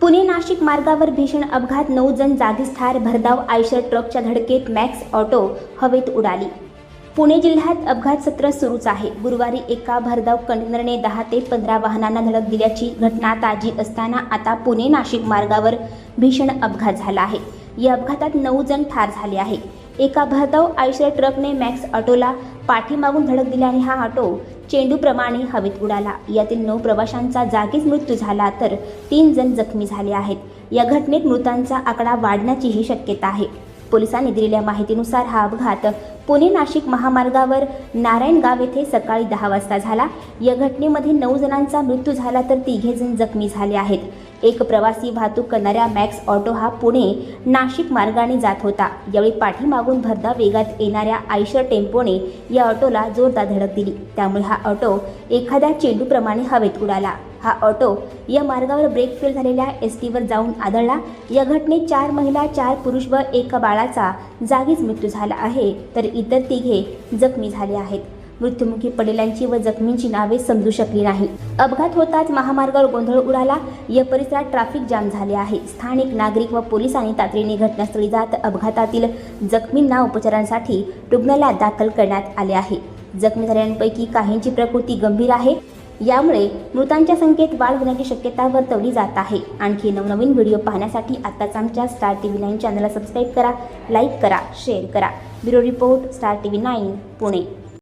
पुणे नाशिक मार्गावर भीषण अपघात. नऊ जण जागीच ठार भरधाव आयशर ट्रकच्या धडकेत मॅक्स ऑटो हवेत उडाली. पुणे जिल्ह्यात अपघात सत्र सुरूच आहे. गुरुवारी एका भरधाव कंटेनरने दहा ते पंधरा वाहनांना धडक दिल्याची घटना ताजी असताना आता पुणे नाशिक मार्गावर भीषण अपघात झाला आहे. या अपघातात नऊ जण ठार झाले आहे. एका भरधाव आयशर ट्रकने मॅक्स ऑटोला पाठीमागून धडक दिल्याने हा ऑटो चेंडूप्रमाणे हवेत उडाला यातील नऊ प्रवाशांचा जागीच मृत्यू झाला तर तीन जण जखमी झाले आहेत. या घटनेत मृतांचा आकडा वाढण्याचीही शक्यता आहे. पोलिसांनी दिलेल्या माहितीनुसार हा अपघात पुणे नाशिक महामार्गावर नारायणगाव येथे सकाळी दहा वाजता झाला. या घटनेमध्ये नऊ जणांचा मृत्यू झाला तर तिघे जण जखमी झाले आहेत. एक प्रवासी वाहतूक करणाऱ्या मॅक्स ऑटो हा पुणे नाशिक मार्गाने जात होता. यावेळी पाठीमागून भरदा वेगात येणाऱ्या आयशर टेम्पोने या ऑटोला जोरदार धडक दिली. त्यामुळे हा ऑटो एखाद्या चेंडूप्रमाणे हवेत उडाला. हा ऑटो या मार्गावर ब्रेक फेल झालेल्या एस टीवर जाऊन आदळला. या घटनेत चार महिला चार पुरुष व एका बाळाचा जागीच मृत्यू झाला आहे. तर इतर तिघे जखमी झाले आहेत. मृत्युमुखी पडलेल्यांची व जखमींची नावे समजू शकली नाही. अपघात होताच महामार्गावर गोंधळ उडाला. या परिसरात ट्रॅफिक जाम झाले आहे. स्थानिक नागरिक व पोलिसांनी तातडीने घटनास्थळी जात अपघातातील जखमींना उपचारांसाठी रुग्णालयात दाखल करण्यात आले आहे. जखमी झालेल्यांपैकी काहींची प्रकृती गंभीर आहे. यामुळे मृतांच्या संख्येत वाढ होण्याची शक्यता वर्तवली जात आहे. आणखी नवनवीन व्हिडिओ पाहण्यासाठी आत्ताच आमच्या स्टार टी व्ही नाईन चॅनलला सबस्क्राईब करा लाईक करा शेअर करा. Bureau report star T V nine Pune.